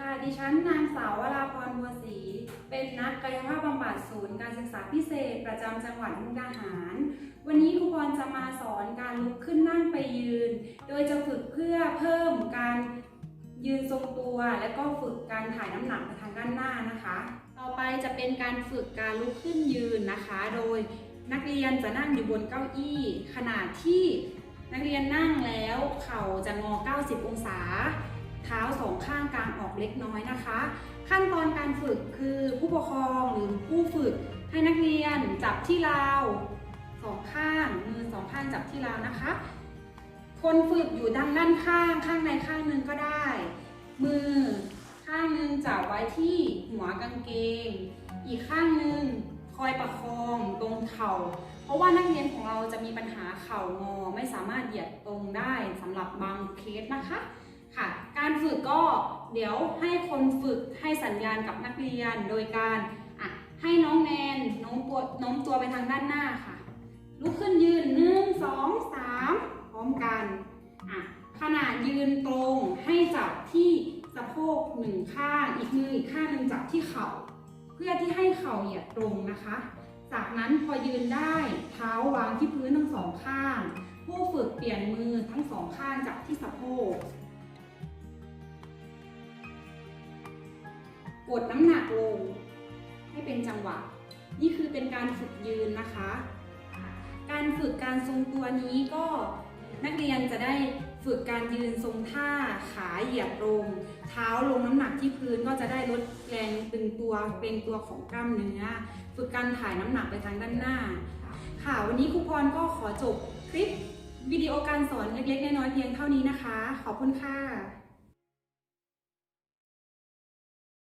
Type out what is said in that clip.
ค่ะ ดิฉันนางสาววราพรบัวศรี เป็นนักกายภาพบำบัดศูนย์การศึกษาพิเศษ ประจำจังหวัดมุกดาหาร วันนี้ครูพรจะมาสอนการลุกขึ้นนั่งไปยืน โดยจะฝึกเพื่อเพิ่มการยืนทรงตัว และก็ฝึกการถ่ายน้ำหนักไปทางด้านหน้านะคะ ต่อไปจะเป็นการฝึกการลุกขึ้นยืนนะคะ โดยนักเรียนจะนั่งอยู่บนเก้าอี้ขนาดที่นักเรียนนั่งแล้วเข่าจะงอ 90 องศา เท้าสองข้างกลางออกเล็กน้อยนะคะ ขั้นตอนการฝึกคือผู้ปกครองหรือผู้ฝึกให้นักเรียนจับที่ราวสองข้างมือสองข้างจับที่ราวนะคะ คนฝึกอยู่ด้านด้านข้างข้างในข้างหนึ่งก็ได้ มือข้างหนึ่งจับไว้ที่หัวกางเกง อีกข้างหนึ่งคอยประคองตรงเข่า เพราะว่านักเรียนของเราจะมีปัญหาเข่างอไม่สามารถเหยียดตรงได้สำหรับบางเคสนะคะ ค่ะ การฝึกก็เดี๋ยวให้คนฝึกให้สัญญาณกับนักเรียนโดยการอะให้น้องแนนโน้มตัวโน้มตัวไปทางด้านหน้าค่ะ ลุกขึ้นยืนหนึ่งสองสามพร้อมกันอะขณะยืนตรงให้จับที่สะโพกหนึ่งข้างอีกมืออีกข้างหนึ่งจับที่เข่า เพื่อที่ให้เข่าเหยียดตรงนะคะ จากนั้นพอยืนได้เท้าวางที่พื้นทั้งสองข้าง ผู้ฝึกเปลี่ยนมือทั้งสองข้างจับที่สะโพก กดน้ำหนักลง ให้เป็นจังหวะ นี่คือเป็นการฝึกยืนนะคะ การฝึกการทรงตัวนี้ก็นักเรียนจะได้ฝึกการยืนทรงท่าขาเหยียดตรงเท้าลงน้ำหนักที่พื้นก็จะได้ลดแรงตึงตัวเป็นตัวของกล้ามเนื้อ ฝึกการถ่ายน้ำหนักไปทางด้านหน้า ค่ะวันนี้ครูพรก็ขอจบคลิปวิดีโอการสอนเล็กๆ น้อยๆเพียงเท่านี้นะคะ ขอบคุณค่ะ